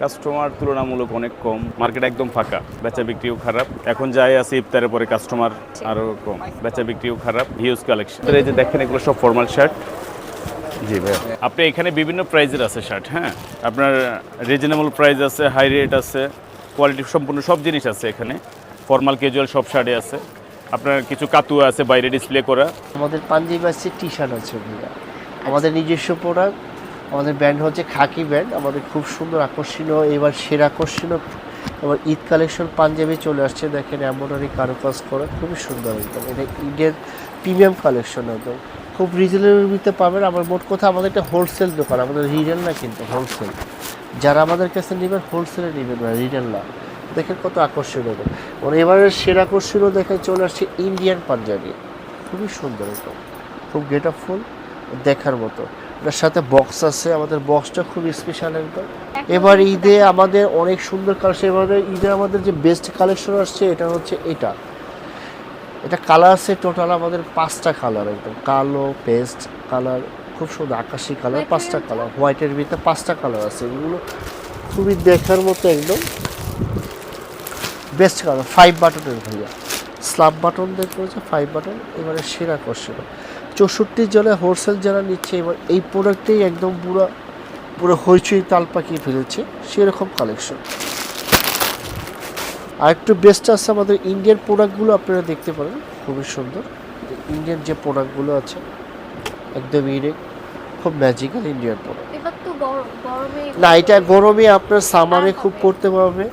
Customer তুলনামূলক অনেক কম। Market একদম ফাঁকা বেচা বিক্রিও খারাপ। এখন যাই আছে ইফতারের পরে কাস্টমার আরও কম বেচা বিক্রিও খারাপ হিউজ কালেকশন এই যে দেখেন এগুলো সব ফর্মাল শার্ট জি ভাই। আপনি এখানে বিভিন্ন প্রাইজের আছে শার্ট হ্যাঁ? আপনার রিজনেবল প্রাইস আছে হাই রেট আছে কোয়ালিটি সম্পূর্ণ সব জিনিস আছে এখানে। ফর্মাল ক্যাজুয়াল সব শার্টে আছে। আপনার কিছু কাতুয়া আছে বাইরে ডিসপ্লে করা। আমাদের পাঞ্জাবি আছে টি শার্ট আছে ভাইয়া। আমাদের নিজস্ব প্রোডাক্ট আমাদের ব্র্যান্ড হচ্ছে খাকি ব্র্যান্ড আমাদের খুব সুন্দর আকর্ষণীয়, এবার সেরা আকর্ষণীয়, এবার ঈদ কালেকশন পাঞ্জাবি চলে আসছে, দেখেন এমব্রয়ডারি কারুকাজ করা, খুবই সুন্দর একদম। এটা ঈদের প্রিমিয়াম কালেকশন একদম। খুব রিজনেবল ভিতরে পাবেন আমার মোট কথা আমাদের একটা হোলসেল দোকান, আমাদের রিটেল না কিন্তু হোলসেল যারা আমাদের কাছে নেবেন হোলসেলে নেবেন না রিটেল না। দেখেন কত আকর্ষণীয় মানে এবারের সেরা আকর্ষণীয় দেখে চলে আসছে ইন্ডিয়ান পাঞ্জাবি। খুবই সুন্দর একদম। খুব গেট ফুল দেখার মতো। এটার সাথে বক্স আছে আমাদের বক্সটা খুব স্পেশাল একদম। এবার ঈদে আমাদের অনেক সুন্দর কালেকশন এবারে ঈদে আমাদের যে বেস্ট কালেকশন আসছে এটা হচ্ছে এটা। এটা কালার আছে টোটাল আমাদের পাঁচটা কালার একদম। কালো পেস্ট কালার খুব সুন্দর আকাশি কালার পাঁচটা কালার হোয়াইটের ভিতরে পাঁচটা কালার আছে। এগুলো খুবই দেখার মতো একদম। বেস্ট কালার ফাইভ বাটনের ভাইয়া। স্লাব বাটন দিয়ে করেছে ফাইভ বাটন এবারে সেরা করছিল চৌষট্টি জনে হোলসেল যারা নিচ্ছে এবার এই প্রোডাক্টেই একদম পুরো পুরো হইচই তাল পাকিয়ে ফেলেছে সেরকম কালেকশন আর একটু বেস্ট আছে আমাদের ইন্ডিয়ান প্রোডাক্টগুলো আপনারা দেখতে পারেন খুবই সুন্দর। ইন্ডিয়ান যে প্রোডাক্টগুলো আছে একদম ইউনিক খুব ম্যাজিক্যাল ইন্ডিয়ান প্রোডাক্ট না এটা গরমে আপনার সামারে খুব পড়তে পারবে।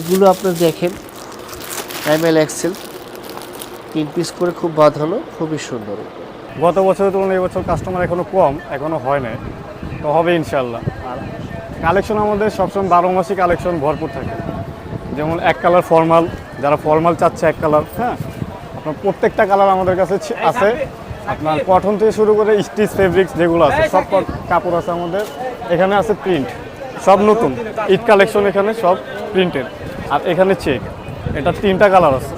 এগুলো আপনার দেখেন এম এল এক্সেল তিন পিস করে খুব বাঁধানো খুবই সুন্দর। গত বছরের তুলনায় এবছর কাস্টমার এখনও কম এখনও হয় নাই। তো হবে ইনশাল্লাহ আর কালেকশন আমাদের সবসময় বারো মাসই কালেকশন ভরপুর থাকে। যেমন এক কালার ফর্মাল যারা ফর্মাল চাচ্ছে এক কালার হ্যাঁ? আপনার প্রত্যেকটা কালার আমাদের কাছে আছে। আপনার কটন থেকে শুরু করে স্টিচ ফেব্রিক্স যেগুলো আছে সব কাপড় আছে আমাদের। এখানে আছে প্রিন্ট সব নতুন। ঈদ কালেকশন এখানে সব প্রিন্টের আর এখানে চেক এটা তিনটা কালার আছে।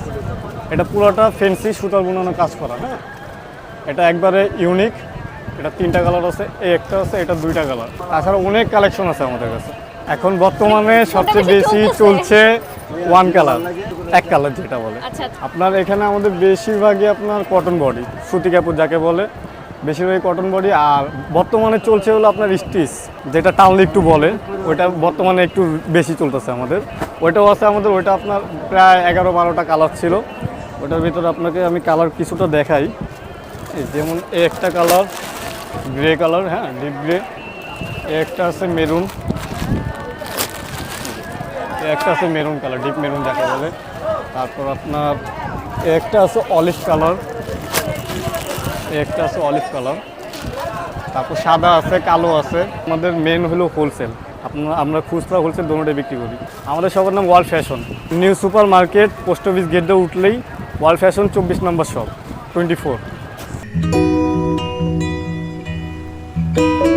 এটা পুরোটা ফেন্সি সুতার বুনানো কাজ করা হ্যাঁ? এটা একবারে ইউনিক এটা তিনটা কালার আছে এই একটা আছে এটা দুইটা কালার তাছাড়া অনেক কালেকশন আছে আমাদের কাছে। এখন বর্তমানে সবচেয়ে বেশি চলছে ওয়ান কালার এক কালার যেটা বলে। আচ্ছা আপনার এখানে আমাদের বেশিরভাগই আপনার কটন বডি সুতি কাপড় যাকে বলে। বেশিরভাগই কটন বডি আর বর্তমানে চলছে হলো আপনার স্টিচ যেটা টানলে একটু বলে। ওইটা বর্তমানে একটু বেশি চলতেছে আমাদের। ওইটাও আছে আমাদের ওইটা আপনার প্রায় এগারো বারোটা কালার ছিল। ওটার ভিতরে আপনাকে আমি কালার কিছুটা দেখাই। যেমন একটা কালার, গ্রে কালার হ্যাঁ ডিপ গ্রে। একটা আছে মেরুন। একটা আছে মেরুন কালার, ডিপ মেরুন যাকে বলে তারপর আপনার একটা আছে অলিভ কালার। একটা আছে অলিভ কালার। তারপর সাদা আছে, কালো আছে। আমাদের মেন হলো হোলসেল আপনার, আমরা খুচরা হোলসেল দোনোটাই বিক্রি করি। আমাদের সবার নাম world fashion. New super market post office gate উঠলেই ওয়ার্ল্ড ফ্যাশন চব্বিশ number shop twenty four thank you